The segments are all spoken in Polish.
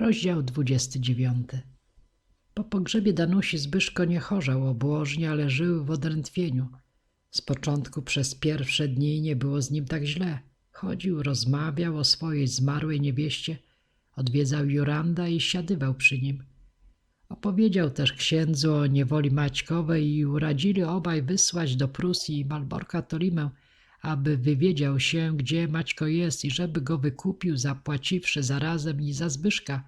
Rozdział 29 Po pogrzebie Danusi Zbyszko nie chorzał obłożnie, ale żył w odrętwieniu. Z początku przez pierwsze dni nie było z nim tak źle. Chodził, rozmawiał o swojej zmarłej niewieście, odwiedzał Juranda i siadywał przy nim. Opowiedział też księdzu o niewoli Maćkowej i uradzili obaj wysłać do Prusji Malborka Tolimę, aby wywiedział się, gdzie Maćko jest i żeby go wykupił, zapłaciwszy zarazem i za Zbyszka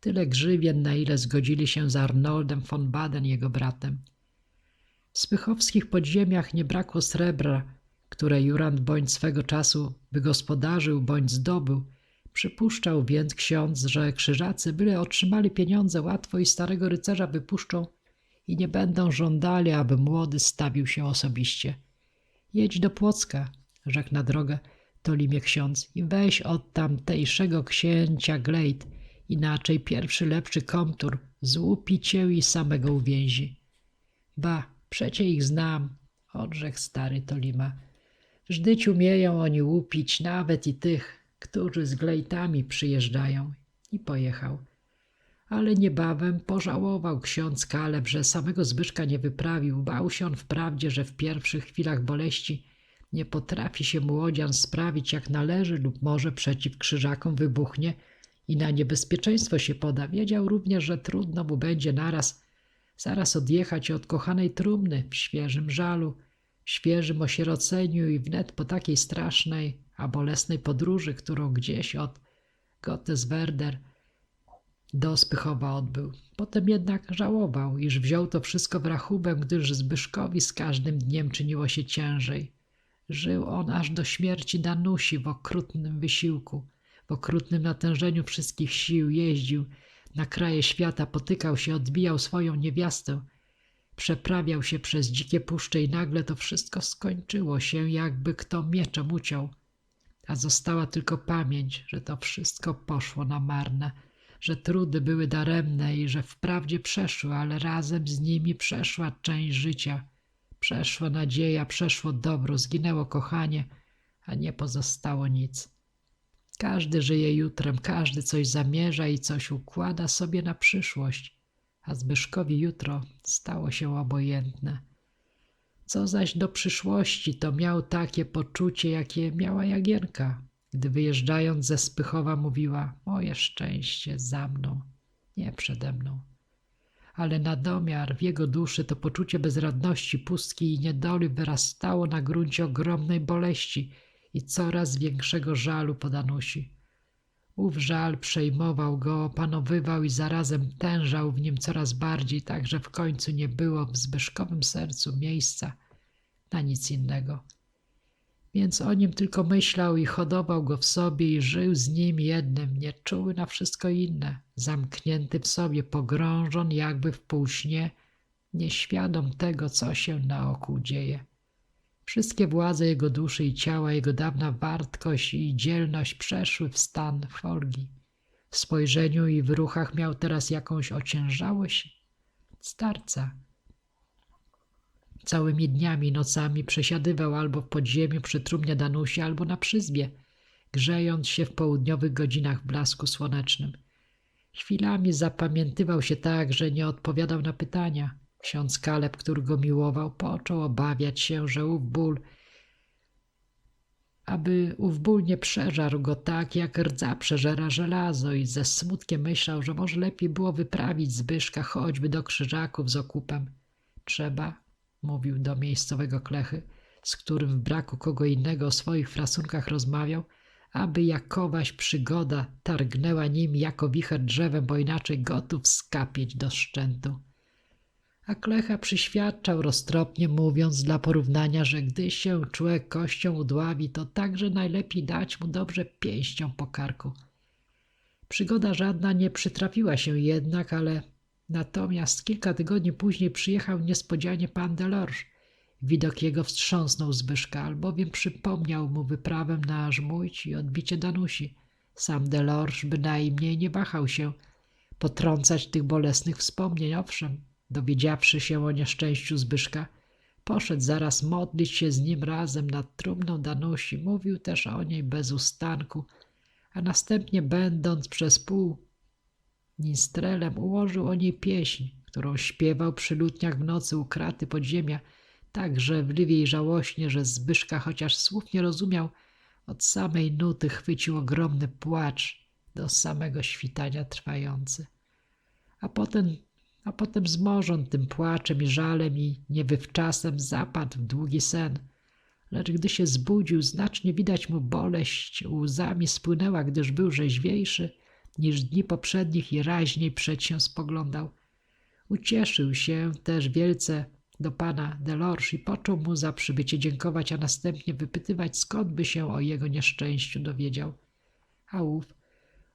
tyle grzywien, na ile zgodzili się z Arnoldem von Baden, jego bratem. W spychowskich podziemiach nie brakło srebra, które Jurand bądź swego czasu wygospodarzył bądź zdobył. Przypuszczał więc ksiądz, że krzyżacy byle otrzymali pieniądze łatwo i starego rycerza wypuszczą i nie będą żądali, aby młody stawił się osobiście. Jedź do Płocka, rzekł na drogę Tolimie ksiądz i weź od tamtejszego księcia Glejt, inaczej pierwszy lepszy komtur złupi cię i samego uwięzi. Ba, przecie ich znam, odrzekł stary Tolima. Żdyć umieją oni łupić nawet i tych, którzy z glejtami przyjeżdżają. I pojechał. Ale niebawem pożałował ksiądz Kaleb, że samego Zbyszka nie wyprawił. Bał się on wprawdzie, że w pierwszych chwilach boleści nie potrafi się młodzian sprawić jak należy lub może przeciw krzyżakom wybuchnie i na niebezpieczeństwo się poda. Wiedział również, że trudno mu będzie naraz zaraz odjechać od kochanej trumny w świeżym żalu, świeżym osieroceniu i wnet po takiej strasznej, a bolesnej podróży, którą gdzieś od Gotteswerder do Spychowa odbył. Potem jednak żałował, iż wziął to wszystko w rachubę, gdyż Zbyszkowi z każdym dniem czyniło się ciężej. Żył on aż do śmierci Danusi w okrutnym wysiłku, w okrutnym natężeniu wszystkich sił, jeździł na kraje świata, potykał się, odbijał swoją niewiastę, przeprawiał się przez dzikie puszcze i nagle to wszystko skończyło się, jakby kto mieczem uciął. A została tylko pamięć, że to wszystko poszło na marne, że trudy były daremne i że wprawdzie przeszły, ale razem z nimi przeszła część życia. Przeszła nadzieja, przeszło dobro, zginęło kochanie, a nie pozostało nic. Każdy żyje jutrem, każdy coś zamierza i coś układa sobie na przyszłość, a Zbyszkowi jutro stało się obojętne. Co zaś do przyszłości, to miał takie poczucie, jakie miała Jagienka, gdy wyjeżdżając ze Spychowa mówiła: Moje szczęście za mną, nie przede mną. Ale na domiar w jego duszy to poczucie bezradności, pustki i niedoli wyrastało na gruncie ogromnej boleści i coraz większego żalu po Danusi. Ów żal przejmował go, opanowywał i zarazem tężał w nim coraz bardziej, tak że w końcu nie było w Zbyszkowym sercu miejsca na nic innego. Więc o nim tylko myślał i hodował go w sobie i żył z nim jednym, nieczuły na wszystko inne, zamknięty w sobie, pogrążon jakby w półśnie, nieświadom tego, co się naokół dzieje. Wszystkie władze jego duszy i ciała, jego dawna wartkość i dzielność przeszły w stan folgi. W spojrzeniu i w ruchach miał teraz jakąś ociężałość starca. Całymi dniami nocami przesiadywał albo w podziemiu przy trumnie Danusi, albo na przyzbie, grzejąc się w południowych godzinach w blasku słonecznym. Chwilami zapamiętywał się tak, że nie odpowiadał na pytania – Ksiądz Kaleb, który go miłował, począł obawiać się, że ów ból, aby ów ból nie przeżarł go tak, jak rdza przeżera żelazo i ze smutkiem myślał, że może lepiej było wyprawić Zbyszka choćby do krzyżaków z okupem. Trzeba, mówił do miejscowego klechy, z którym w braku kogo innego o swoich frasunkach rozmawiał, aby jakowaś przygoda targnęła nim jako wicher drzewem, bo inaczej gotów skapieć do szczętu a Klecha przyświadczał roztropnie, mówiąc dla porównania, że gdy się człowiek kością udławi, to także najlepiej dać mu dobrze pięścią po karku. Przygoda żadna nie przytrafiła się jednak, ale natomiast kilka tygodni później przyjechał niespodzianie pan Delorge. Widok jego wstrząsnął Zbyszka, albowiem przypomniał mu wyprawę na Żmójć i odbicie Danusi. Sam Delorge bynajmniej nie wahał się potrącać tych bolesnych wspomnień, owszem, Dowiedziawszy się o nieszczęściu Zbyszka, poszedł zaraz modlić się z nim razem nad trumną Danusi. Mówił też o niej bez ustanku, a następnie będąc przez pół Minstrelem ułożył o niej pieśń, którą śpiewał przy lutniach w nocy u kraty podziemia, tak żewliwie i żałośnie, że Zbyszka, chociaż słów nie rozumiał, od samej nuty chwycił ogromny płacz do samego świtania trwający. A potem, a potem zmożon tym płaczem i żalem i niewywczasem zapadł w długi sen. Lecz gdy się zbudził, znacznie widać mu boleść łzami spłynęła, gdyż był rzeźwiejszy niż dni poprzednich i raźniej przed się spoglądał. Ucieszył się też wielce do pana Delorge i począł mu za przybycie dziękować, a następnie wypytywać, skąd by się o jego nieszczęściu dowiedział. A ów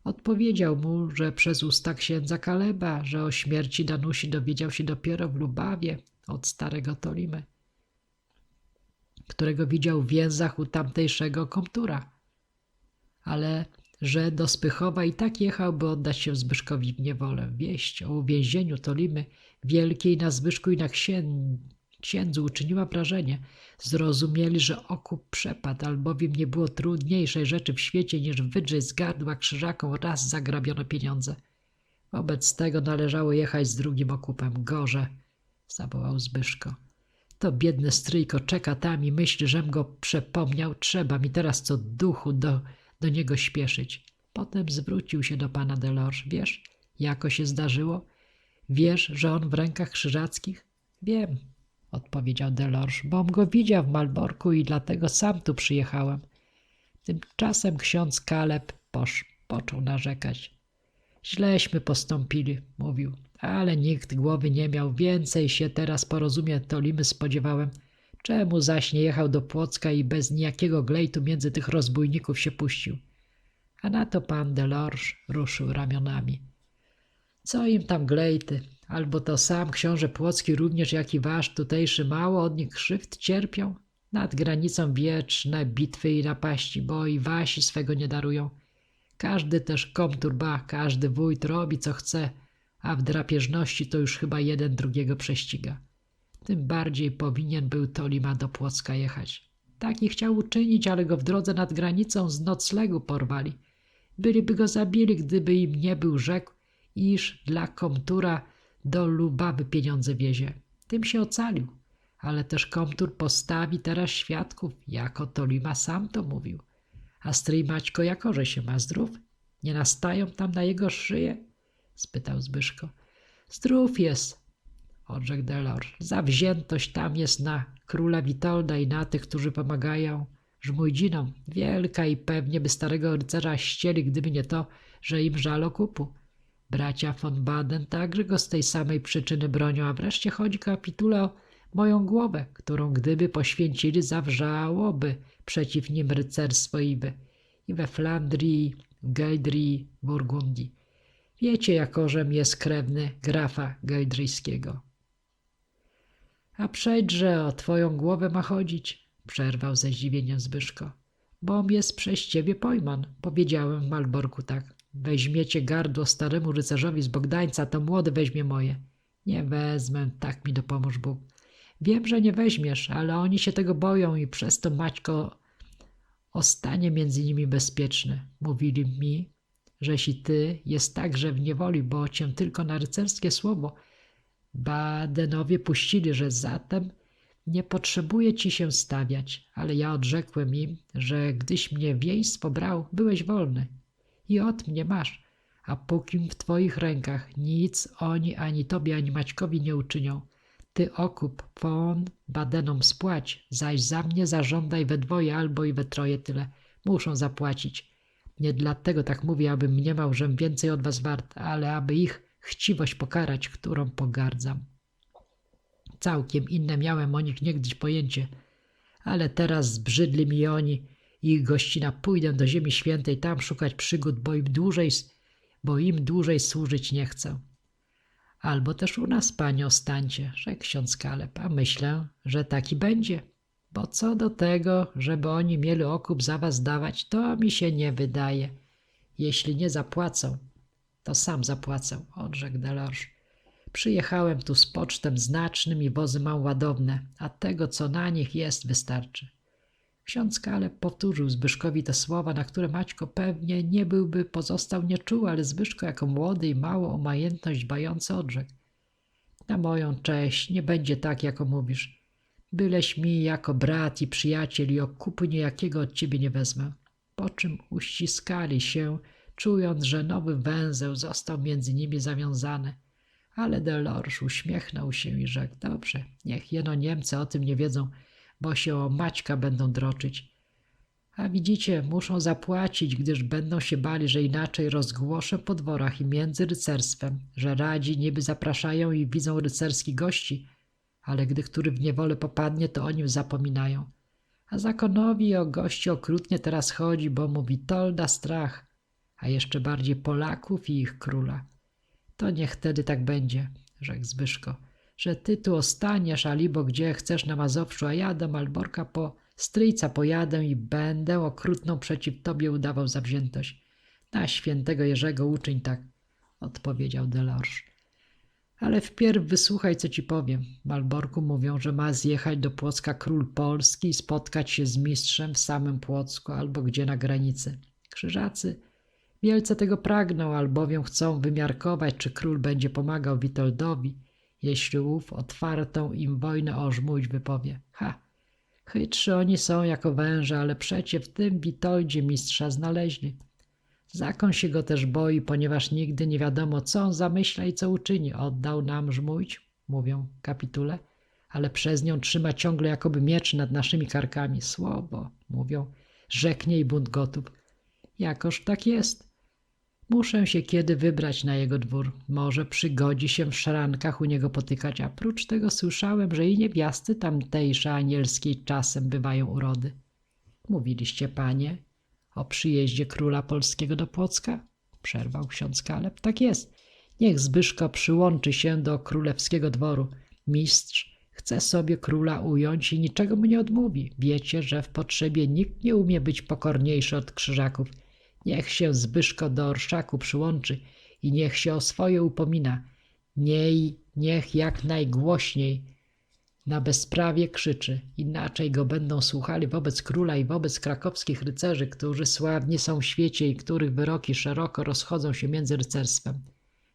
odpowiedział mu, że przez usta księdza Kaleba, że o śmierci Danusi dowiedział się dopiero w Lubawie od starego Tolimy, którego widział w więzach u tamtejszego komtura. Ale że do Spychowa i tak jechał, by oddać się Zbyszkowi w niewolę. Wieść o uwięzieniu Tolimy wielkiej na Zbyszku i na księ... księdzu uczyniła wrażenie. Zrozumieli, że okup przepadł, albowiem nie było trudniejszej rzeczy w świecie niż wydrzeć z gardła krzyżakom raz zagrabiono pieniądze. Wobec tego należało jechać z drugim okupem. Gorze, zawołał Zbyszko. To biedny stryjko czeka tam i myśli, żem go przepomniał. Trzeba mi teraz co duchu do do niego śpieszyć. Potem zwrócił się do pana Delorge. Wiesz, jako się zdarzyło? Wiesz, że on w rękach krzyżackich? Wiem, odpowiedział Delorge, bom go widział w Malborku i dlatego sam tu przyjechałem. Tymczasem ksiądz Kaleb posz, począł narzekać. Źleśmy postąpili, mówił, ale nikt głowy nie miał. Więcej się teraz porozumie Tolimy spodziewałem. Czemu zaś nie jechał do Płocka i bez nijakiego glejtu między tych rozbójników się puścił? A na to pan Delorge ruszył ramionami. Co im tam glejty? Albo to sam książę Płocki również jak i wasz tutejszy mało od nich krzywd cierpią? Nad granicą wieczne bitwy i napaści, bo i wasi swego nie darują. Każdy też komtur ba, każdy wójt robi co chce, a w drapieżności to już chyba jeden drugiego prześciga. Tym bardziej powinien był Tolima do Płocka jechać. Tak i chciał uczynić, ale go w drodze nad granicą z noclegu porwali. Byliby go zabili, gdyby im nie był rzekł, iż dla komtura do Lubawy pieniądze wiezie. Tym się ocalił. Ale też komtur postawi teraz świadków, jako Tolima sam to mówił. A stryj Maćko jakoże się ma zdrów? Nie nastają tam na jego szyję? spytał Zbyszko. Zdrów jest, odrzekł Delor. Zawziętość tam jest na króla Witolda i na tych, którzy pomagają żmujdzinom. Wielka i pewnie by starego rycerza ścieli, gdyby nie to, że im żal okupu. Bracia von Baden także go z tej samej przyczyny bronią, a wreszcie chodzi kapitule o moją głowę, którą gdyby poświęcili, zawrzałoby przeciw nim rycerstwo Iwy. I we Flandrii, Geldrii, Burgundii. Wiecie, jakożem jest krewny grafa geldryjskiego. A przejdźże o twoją głowę ma chodzić, przerwał ze zdziwieniem Zbyszko. Bom jest przez ciebie pojman, powiedziałem w Malborku tak. Weźmiecie gardło staremu rycerzowi z Bogdańca, to młody weźmie moje. Nie wezmę, tak mi dopomóż Bóg. Wiem, że nie weźmiesz, ale oni się tego boją i przez to Maćko ostanie między nimi bezpieczny. Mówili mi, że jeśli ty jest także w niewoli, bo cię tylko na rycerskie słowo Badenowie puścili, że zatem nie potrzebuje ci się stawiać, ale ja odrzekłem im, że gdyś mnie wieństwo brał, byłeś wolny i od mnie masz, a pókim w twoich rękach nic oni ani tobie, ani Maćkowi nie uczynią, ty okup von Badenom spłać, zaś za mnie zażądaj we dwoje albo i we troje tyle. Muszą zapłacić. Nie dlatego tak mówię, abym mniemał, żem więcej od was wart, ale aby ich chciwość pokarać, którą pogardzam. Całkiem inne miałem o nich niegdyś pojęcie, ale teraz zbrzydli mi oni i ich gościna pójdę do ziemi świętej tam szukać przygód, bo im dłużej, bo im dłużej służyć nie chcę. Albo też u nas, panie, ostańcie, rzekł ksiądz Kaleb, a myślę, że taki będzie. Bo co do tego, żeby oni mieli okup za was dawać, to mi się nie wydaje. Jeśli nie zapłacą, to sam zapłacę, odrzekł Delorge. Przyjechałem tu z pocztem znacznym i wozy mam ładowne, a tego, co na nich jest, wystarczy. Ksiądz Kaleb powtórzył Zbyszkowi te słowa, na które Maćko pewnie nie byłby pozostał nieczuły, ale Zbyszko jako młody i mało o majętność dbający odrzekł. Na moją cześć nie będzie tak, jako mówisz. Byleś mi jako brat i przyjaciel i okupu niejakiego od ciebie nie wezmę. Po czym uściskali się, czując, że nowy węzeł został między nimi zawiązany. Ale Delorge uśmiechnął się i rzekł, dobrze, niech jeno Niemcy o tym nie wiedzą, bo się o Maćka będą droczyć. A widzicie, muszą zapłacić, gdyż będą się bali, że inaczej rozgłoszę po dworach i między rycerstwem, że radzi niby zapraszają i widzą rycerskich gości, ale gdy który w niewolę popadnie, to o nim zapominają. A zakonowi o gości okrutnie teraz chodzi, bo mu Witolda strach, a jeszcze bardziej Polaków i ich króla. To niech wtedy tak będzie, rzekł Zbyszko, że ty tu ostaniesz, alibo gdzie chcesz na Mazowszu, a ja do Malborka po stryjca pojadę i będę okrutną przeciw tobie udawał zawziętość. Na świętego Jerzego uczyń tak, odpowiedział Delorge. Ale wpierw wysłuchaj, co ci powiem. Malborku mówią, że ma zjechać do Płocka król Polski i spotkać się z mistrzem w samym Płocku albo gdzie na granicy. Krzyżacy wielce tego pragną, albowiem chcą wymiarkować, czy król będzie pomagał Witoldowi, jeśli ów otwartą im wojnę o wypowie. Ha! Chytrzy oni są jako węże, ale przecie w tym Witoldzie mistrza znaleźli. Zakon się go też boi, ponieważ nigdy nie wiadomo, co on zamyśla i co uczyni. Oddał nam żmudź, mówią kapitule, ale przez nią trzyma ciągle jakoby miecz nad naszymi karkami. Słowo, mówią, rzeknie i bunt gotów. Jakoż tak jest. Muszę się kiedy wybrać na jego dwór. Może przygodzi się w szrankach u niego potykać, a prócz tego słyszałem, że i niewiasty tamtejsze anielskiej czasem bywają urody. Mówiliście, panie, o przyjeździe króla polskiego do Płocka? Przerwał ksiądz Kaleb. Tak jest. Niech Zbyszko przyłączy się do królewskiego dworu. Mistrz chce sobie króla ująć i niczego mu nie odmówi. Wiecie, że w potrzebie nikt nie umie być pokorniejszy od krzyżaków. Niech się Zbyszko do orszaku przyłączy i niech się o swoje upomina. Niej, niech jak najgłośniej na bezprawie krzyczy. Inaczej go będą słuchali wobec króla i wobec krakowskich rycerzy, którzy sławni są w świecie i których wyroki szeroko rozchodzą się między rycerstwem.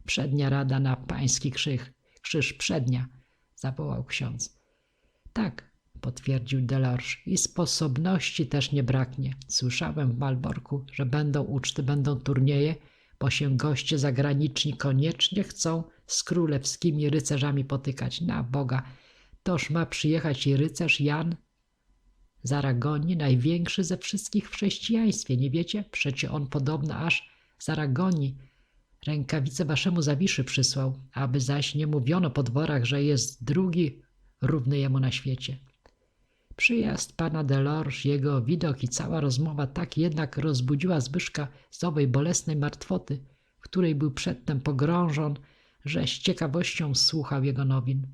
Przednia rada na pański krzyż. Krzyż przednia, zawołał ksiądz. Tak, potwierdził Delorge. I sposobności też nie braknie. Słyszałem w Malborku, że będą uczty, będą turnieje, bo się goście zagraniczni koniecznie chcą z królewskimi rycerzami potykać. Na Boga, toż ma przyjechać i rycerz Jan z Aragonii, największy ze wszystkich w chrześcijaństwie, nie wiecie? Przecie on podobno aż z Aragonii rękawice waszemu Zawiszy przysłał, aby zaś nie mówiono po dworach, że jest drugi równy jemu na świecie. Przyjazd pana Delorge, jego widok i cała rozmowa tak jednak rozbudziła Zbyszka z owej bolesnej martwoty, w której był przedtem pogrążon, że z ciekawością słuchał jego nowin.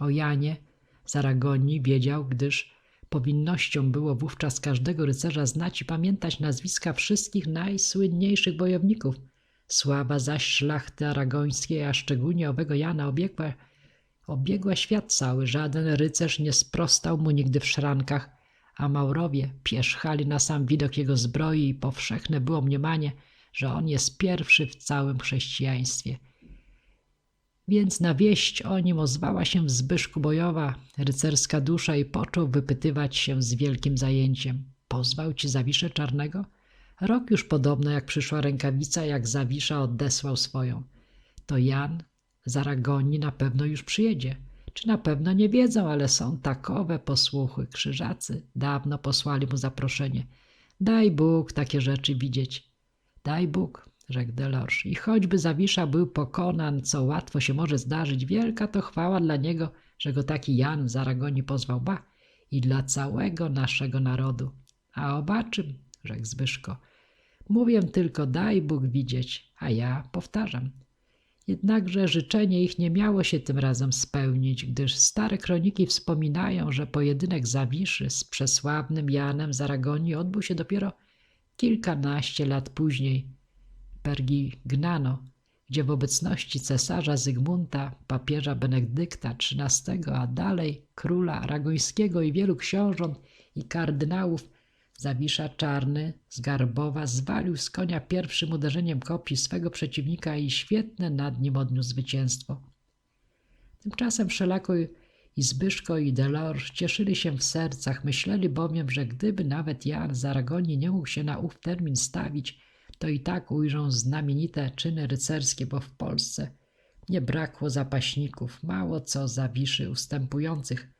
O Janie z Aragonii wiedział, gdyż powinnością było wówczas każdego rycerza znać i pamiętać nazwiska wszystkich najsłynniejszych wojowników. Sława zaś szlachty aragońskiej, a szczególnie owego Jana obiegła Obiegła świat cały, żaden rycerz nie sprostał mu nigdy w szrankach, a Maurowie pierzchali na sam widok jego zbroi i powszechne było mniemanie, że on jest pierwszy w całym chrześcijaństwie. Więc na wieść o nim ozwała się w Zbyszku bojowa, rycerska dusza i począł wypytywać się z wielkim zajęciem. Pozwał ci Zawiszę Czarnego? Rok już podobno jak przyszła rękawica, jak Zawisza odesłał swoją. To Jan z Aragonii na pewno już przyjedzie. Czy na pewno nie wiedzą, ale są takowe posłuchy. Krzyżacy dawno posłali mu zaproszenie. Daj Bóg takie rzeczy widzieć. Daj Bóg, rzekł Delorge. I choćby Zawisza był pokonan, co łatwo się może zdarzyć, wielka to chwała dla niego, że go taki Jan z Aragonii pozwał. Ba, i dla całego naszego narodu. A obaczym, rzekł Zbyszko. Mówię tylko daj Bóg widzieć, a ja powtarzam – Jednakże życzenie ich nie miało się tym razem spełnić, gdyż stare kroniki wspominają, że pojedynek Zawiszy z przesławnym Janem z Aragonii odbył się dopiero kilkanaście lat później. W Pergignano, gdzie w obecności cesarza Zygmunta, papieża Benedykta XIII, a dalej króla aragońskiego i wielu książąt i kardynałów, Zawisza Czarny z Garbowa zwalił z konia pierwszym uderzeniem kopii swego przeciwnika i świetne nad nim odniósł zwycięstwo. Tymczasem wszelako i Zbyszko i Delors cieszyli się w sercach, myśleli bowiem, że gdyby nawet Jan z Aragonii nie mógł się na ów termin stawić, to i tak ujrzą znamienite czyny rycerskie, bo w Polsce nie brakło zapaśników, mało co zawiszy ustępujących,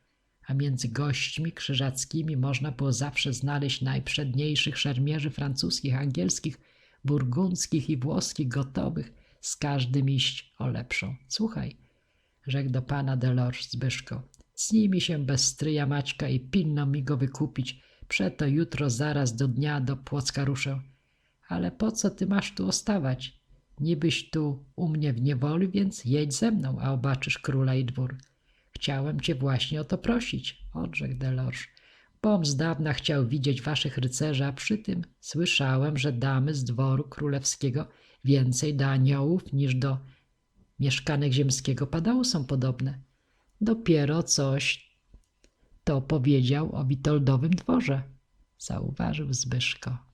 a między gośćmi krzyżackimi można było zawsze znaleźć najprzedniejszych szermierzy francuskich, angielskich, burgundzkich i włoskich gotowych z każdym iść o lepszą. Słuchaj, rzekł do pana Delors Zbyszko, cnij mi się bez stryja Maćka i pilno mi go wykupić, przeto jutro zaraz do dnia do Płocka ruszę. Ale po co ty masz tu ostawać? Nibyś tu u mnie w niewoli, więc jedź ze mną, a obaczysz króla i dwór. Chciałem cię właśnie o to prosić, odrzekł Delors. Bom z dawna chciał widzieć waszych rycerzy, a przy tym słyszałem, że damy z dworu królewskiego więcej do aniołów niż do mieszkanek ziemskiego padału są podobne. Dopiero coś to powiedział o Witoldowym dworze, zauważył Zbyszko.